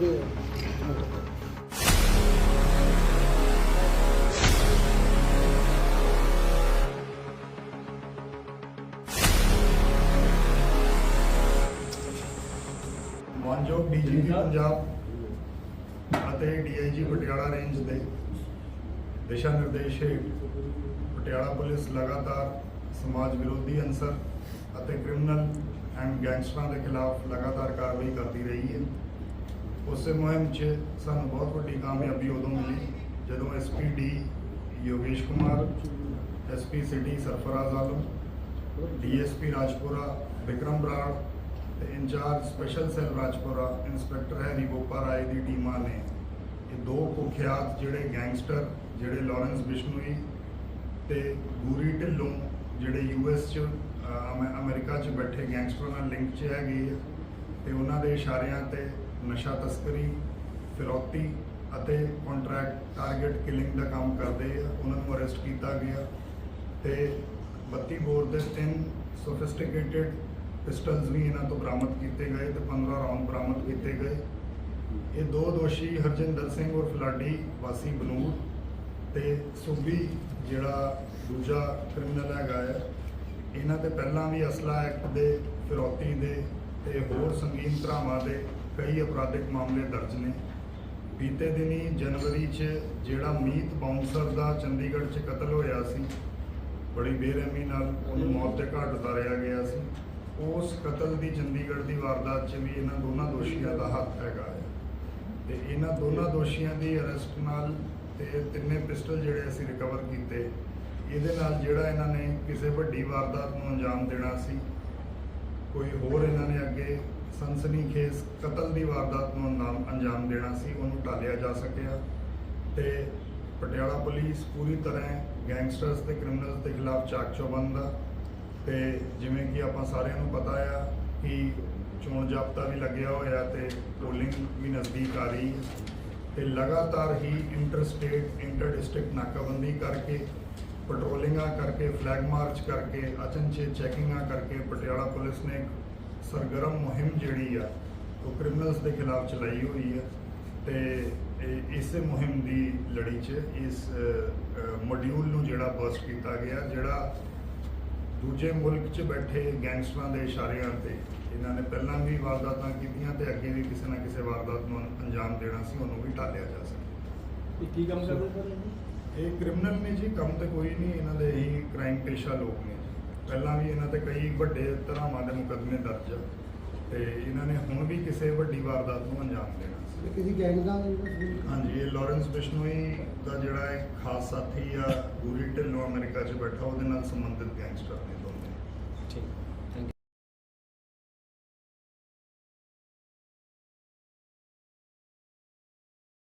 ਦੇ ਮਾਨਯੋਗ ਡੀਜੀਪੀ ਪੰਜਾਬ ਅਤੇ ਡੀਆਈਜੀ ਪਟਿਆਲਾ ਰੇਂਜ ਦੇ ਦਿਸ਼ਾ ਨਿਰਦੇਸ਼ ਹੇਠ ਪਟਿਆਲਾ ਪੁਲਿਸ ਲਗਾਤਾਰ ਸਮਾਜ ਵਿਰੋਧੀ ਅਨਸਰ ਅਤੇ ਕ੍ਰਿਮੀਨਲ ਐਂਡ ਗੈਂਗਸਟਰਾਂ ਦੇ ਖਿਲਾਫ ਲਗਾਤਾਰ ਕਾਰਵਾਈ ਉਸੇ ਮੁਹਿੰਮ 'ਚ ਸਾਨੂੰ ਬਹੁਤ ਵੱਡੀ ਕਾਮਯਾਬੀ ਉਦੋਂ ਮਿਲੀ, ਜਦੋਂ SPD Yogesh Kumar SP city Sarfaraz Alam DSP Rajpura Vikram Brar ਤੇ incharge special cell Rajpura inspector Harry Gopa Rai ਦੀ ਟੀਮਾਂ ਨੇ ਇਹ ਦੋ ਕੁਖਿਆਤ ਜਿਹੜੇ ਗੈਂਗਸਟਰ, ਜਿਹੜੇ ਲਾਰੈਂਸ ਬਿਸ਼ਨੋਈ ਤੇ ਗੂਰੀ ਢਿੱਲੋਂ, ਜਿਹੜੇ ਯੂਐਸ ਚ ਅਮੈ- ਅਮਰੀਕਾ ਚ ਬੈਠੇ ਗੈਂਗਸਟਰਾਂ ਨਾਲ ਲਿੰਕ ਚ ਹੈਗੇ ਆ ਤੇ ਉਹਨਾਂ ਦੇ ਇਸ਼ਾਰਿਆਂ ਤੇ ਨਸ਼ਾ ਤਸਕਰੀ, ਫਿਰੌਤੀ ਅਤੇ ਕੰਟਰੈਕਟ ਟਾਰਗੇਟ ਕਿਲਿੰਗ ਦਾ ਕੰਮ ਕਰਦੇ ਆ। ਉਹਨਾਂ ਨੂੰ ਅਰੈਸਟ ਕੀਤਾ ਗਿਆ ਤੇ 32 ਬੋਰ ਦੇ ਤਿੰਨ ਸੋਫਿਸਟੀਕੇਟਿਡ ਪਿਸਟਲਸ ਵੀ ਇਹਨਾਂ ਤੋਂ ਬਰਾਮਦ ਕੀਤੇ ਗਏ ਤੇ 15 ਰਾਉਂਡ ਬਰਾਮਦ ਕੀਤੇ ਗਏ। ਇਹ ਦੋ ਦੋਸ਼ੀ ਹਰਜਿੰਦਰ ਸਿੰਘ ਔਰ ਫਲਾਡੀ ਵਾਸੀ ਬਨੂਰ ਤੇ ਸੁਬੀ, ਜਿਹੜਾ ਦੂਜਾ ਕ੍ਰਿਮੀਨਲ ਹੈਗਾ ਹੈ ਇਹਨਾਂ ਤੇ ਪਹਿਲਾਂ ਵੀ ਅਸਲਾ ਐਕਟ ਦੇ, ਫਿਰੌਤੀ ਦੇ ਤੇ ਹੋਰ ਸੰਗੀਨ ਧਾਰਾਵਾਂ ਦੇ ਕਈ ਅਪਰਾਧਿਕ ਮਾਮਲੇ ਦਰਜ ਨੇ। ਬੀਤੇ ਦਿਨੀ ਜਨਵਰੀ 'ਚ ਜਿਹੜਾ ਮੀਤ ਬਾਉਂਸਰ ਦਾ ਚੰਡੀਗੜ੍ਹ 'ਚ ਕਤਲ ਹੋਇਆ ਸੀ ਬੜੀ ਬੇਰਹਿਮੀ ਨਾਲ ਉਹਨੂੰ ਮੌਤ ਦੇ ਘਾਟ ਉਤਾਰਿਆ ਗਿਆ ਸੀ। ਉਸ ਕਤਲ ਦੀ ਚੰਡੀਗੜ੍ਹ ਦੀ ਵਾਰਦਾਤ 'ਚ ਵੀ ਇਹਨਾਂ ਦੋਨਾਂ ਦੋਸ਼ੀਆਂ ਦਾ ਹੱਥ ਹੈਗਾ ਹੈ ਤੇ ਇਹਨਾਂ ਦੋਨਾਂ ਦੋਸ਼ੀਆਂ ਦੀ ਅਰੈਸਟ ਨਾਲ ਤੇ ਤਿੰਨੇ ਪਿਸਟਲ ਜਿਹੜੇ ਅਸੀਂ ਰਿਕਵਰ ਕੀਤੇ ਇਹਦੇ ਨਾਲ ਜਿਹੜਾ ਇਹਨਾਂ ਨੇ ਕਿਸੇ ਵੱਡੀ ਵਾਰਦਾਤ ਨੂੰ ਅੰਜਾਮ ਦੇਣਾ ਸੀ ਕੋਈ ਹੋਰ ਇਹਨਾਂ ਨੇ ਅੱਗੇ ਸਨਸਨੀਖੇਜ਼ ਕਤਲ ਦੀ ਵਾਰਦਾਤ ਨੂੰ ਅੰਜਾਮ ਅੰਜਾਮ ਦੇਣਾ ਸੀ, ਉਹਨੂੰ ਟਾਲਿਆ ਜਾ ਸਕਿਆ ਤੇ ਪਟਿਆਲਾ ਪੁਲਿਸ ਪੂਰੀ ਤਰ੍ਹਾਂ ਗੈਂਗਸਟਰਸ ਤੇ ਕ੍ਰਿਮੀਨਲਸ ਦੇ ਖਿਲਾਫ ਚਾਕ ਚੌਬੰਦ ਆ ਤੇ ਜਿਵੇਂ ਕਿ ਆਪਾਂ ਸਾਰਿਆਂ ਨੂੰ ਪਤਾ ਆ ਕਿ ਚੋਣ ਜਾਬਤਾ ਵੀ ਲੱਗਿਆ ਹੋਇਆ ਤੇ ਪੋਲਿੰਗ ਵੀ ਨਜ਼ਦੀਕ ਆ ਰਹੀ ਹੈ ਤੇ ਲਗਾਤਾਰ ਹੀ ਇੰਟਰ ਸਟੇਟ ਇੰਟਰ ਡਿਸਟ੍ਰਿਕਟ ਨਾਕਾਬੰਦੀ ਕਰਕੇ ਪੈਟਰੋਲਿੰਗਾਂ ਕਰਕੇ ਫਲੈਗ ਮਾਰਚ ਕਰਕੇ ਅਚਨਚੇ ਚੈਕਿੰਗਾਂ ਕਰਕੇ ਪਟਿਆਲਾ ਪੁਲਿਸ ਨੇ ਸਰਗਰਮ ਮੁਹਿੰਮ ਜਿਹੜੀ ਆ ਉਹ ਕ੍ਰਿਮੀਨਲਸ ਦੇ ਖਿਲਾਫ ਚਲਾਈ ਹੋਈ ਹੈ ਤੇ ਇਸੇ ਮੁਹਿੰਮ ਦੀ ਲੜੀ 'ਚ ਇਸ ਮੋਡਿਊਲ ਨੂੰ ਜਿਹੜਾ ਬਸਟ ਕੀਤਾ ਗਿਆ ਜਿਹੜਾ ਦੂਜੇ ਮੁਲਕ 'ਚ ਬੈਠੇ ਗੈਂਗਸਟਰਾਂ ਦੇ ਇਸ਼ਾਰਿਆਂ ਤੇ ਇਹਨਾਂ ਨੇ ਪਹਿਲਾਂ ਵੀ ਵਾਰਦਾਤਾਂ ਕੀਤੀਆਂ ਤੇ ਅੱਗੇ ਵੀ ਕਿਸੇ ਨਾ ਕਿਸੇ ਵਾਰਦਾਤ ਨੂੰ ਅੰਜਾਮ ਦੇਣਾ ਸੀ ਉਹਨੂੰ ਵੀ ਟਾਲਿਆ ਜਾ ਸਕੇ ਇਹ ਕੀ ਕੰਮ ਕਰਦੇ ਸਰ ਇਹ? ਕ੍ਰਿਮੀਨਲ ਨੇ ਜੀ ਕੰਮ ਤੇ ਕੋਈ ਨਹੀਂ ਇਹਨਾਂ ਦੇ ਹੀ ਕ੍ਰਾਈਮ ਪੇਸ਼ਾ ਲੋਕ ਨੇ ਪਹਿਲਾਂ ਵੀ ਇਹਨਾਂ ਤੇ ਕਈ ਵੱਡੇ ਧਰਾਵਾਂ ਦੇ ਮੁਕੱਦਮੇ ਦਰਜ ਆ ਤੇ ਇਹਨਾਂ ਨੇ ਹੁਣ ਵੀ ਕਿਸੇ ਵੱਡੀ ਵਾਰਦਾਤ ਨੂੰ ਅੰਜਾਮ ਦੇਣਾ ਇਹ ਕਿਸੇ ਗੈਂਗ ਦਾ? ਹਾਂਜੀ ਇਹ ਲਾਰੈਂਸ ਬਿਸ਼ਨੋਈ ਦਾ ਜਿਹੜਾ ਇੱਕ ਖਾਸ ਸਾਥੀ ਆ ਗੂਰੀ ਢਿੱਲੋਂ ਅਮਰੀਕਾ 'ਚ ਬੈਠਾ ਉਹਦੇ ਨਾਲ ਸੰਬੰਧਿਤ ਗੈਂਗਸਟਰ ਨੇ ਦੋਨੇ